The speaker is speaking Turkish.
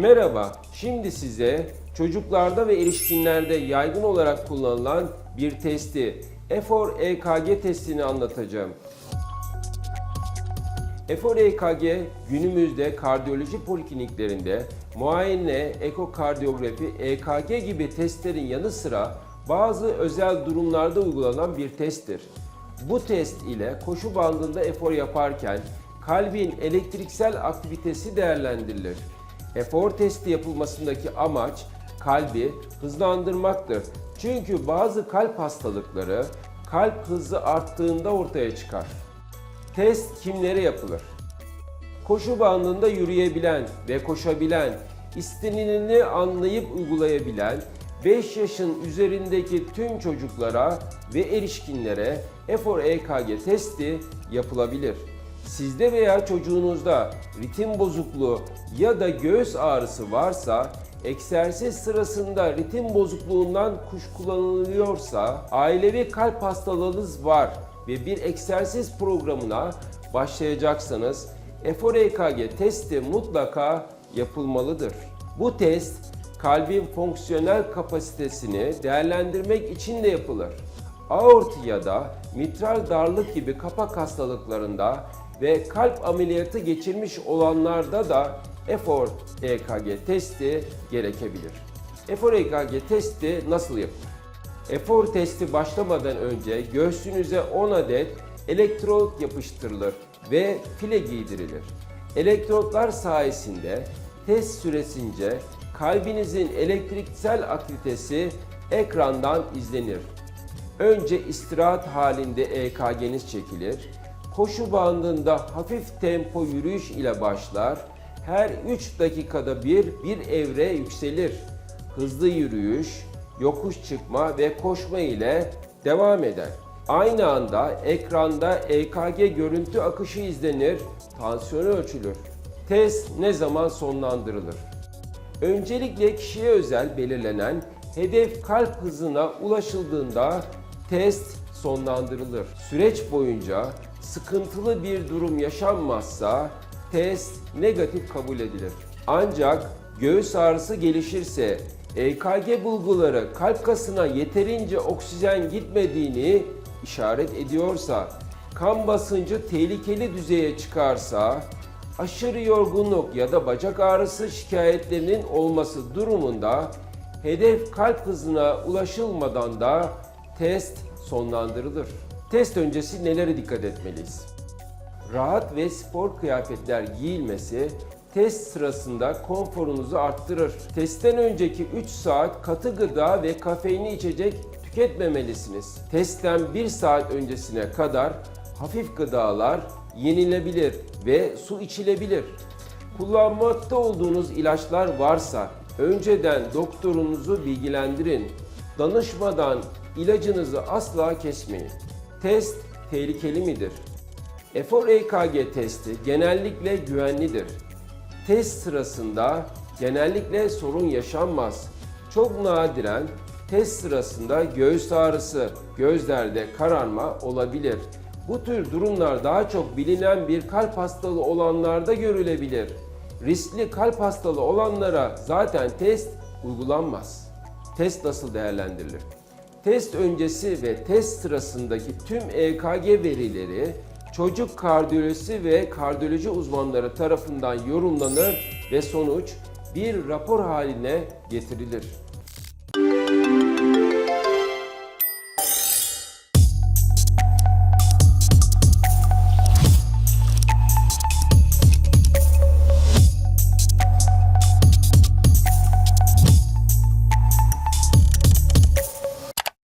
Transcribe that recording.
Merhaba, şimdi size çocuklarda ve erişkinlerde yaygın olarak kullanılan bir testi, EFOR EKG testini anlatacağım. EFOR EKG günümüzde kardiyoloji polikliniklerinde muayene, ekokardiyografi, EKG gibi testlerin yanı sıra bazı özel durumlarda uygulanan bir testtir. Bu test ile koşu bandında efor yaparken kalbin elektriksel aktivitesi değerlendirilir. Efor testi yapılmasındaki amaç kalbi hızlandırmaktır. Çünkü bazı kalp hastalıkları kalp hızı arttığında ortaya çıkar. Test kimlere yapılır? Koşu bandında yürüyebilen ve koşabilen, istenileni anlayıp uygulayabilen, 5 yaşın üzerindeki tüm çocuklara ve erişkinlere EFOR EKG testi yapılabilir. Sizde veya çocuğunuzda ritim bozukluğu ya da göğüs ağrısı varsa, egzersiz sırasında ritim bozukluğundan kuşkulanılıyorsa, ailevi kalp hastalığınız var ve bir egzersiz programına başlayacaksanız EFOR EKG testi mutlaka yapılmalıdır. Bu test kalbin fonksiyonel kapasitesini değerlendirmek için de yapılır. Aort ya da mitral darlık gibi kapak hastalıklarında ve kalp ameliyatı geçirmiş olanlarda da EFOR EKG testi gerekebilir. EFOR EKG testi nasıl yapılır? Efor testi başlamadan önce göğsünüze 10 adet elektrot yapıştırılır ve file giydirilir. Elektrotlar sayesinde test süresince kalbinizin elektriksel aktivitesi ekrandan izlenir. Önce istirahat halinde EKG'niz çekilir. Koşu bandında hafif tempo yürüyüş ile başlar. Her 3 dakikada bir bir evre yükselir. Hızlı yürüyüş, yokuş çıkma ve koşma ile devam eder. Aynı anda ekranda EKG görüntü akışı izlenir, tansiyonu ölçülür. Test ne zaman sonlandırılır? Öncelikle kişiye özel belirlenen hedef kalp hızına ulaşıldığında test sonlandırılır. Süreç boyunca sıkıntılı bir durum yaşanmazsa test negatif kabul edilir. Ancak göğüs ağrısı gelişirse EKG bulguları kalp kasına yeterince oksijen gitmediğini işaret ediyorsa, kan basıncı tehlikeli düzeye çıkarsa, aşırı yorgunluk ya da bacak ağrısı şikayetlerinin olması durumunda hedef kalp hızına ulaşılmadan da test sonlandırılır. Test öncesi nelere dikkat etmeliyiz? Rahat ve spor kıyafetler giyilmesi test sırasında konforunuzu arttırır. Testten önceki 3 saat katı gıda ve kafeinli içecek tüketmemelisiniz. Testten 1 saat öncesine kadar hafif gıdalar yenilebilir ve su içilebilir. Kullanmakta olduğunuz ilaçlar varsa önceden doktorunuzu bilgilendirin. Danışmadan ilacınızı asla kesmeyin. Test tehlikeli midir? EFOR EKG testi genellikle güvenlidir. Test sırasında genellikle sorun yaşanmaz. Çok nadiren test sırasında göğüs ağrısı, gözlerde kararma olabilir. Bu tür durumlar daha çok bilinen bir kalp hastalığı olanlarda görülebilir. Riskli kalp hastalığı olanlara zaten test uygulanmaz. Test nasıl değerlendirilir? Test öncesi ve test sırasındaki tüm EKG verileri çocuk kardiyolojisi ve kardiyoloji uzmanları tarafından yorumlanır ve sonuç bir rapor haline getirilir.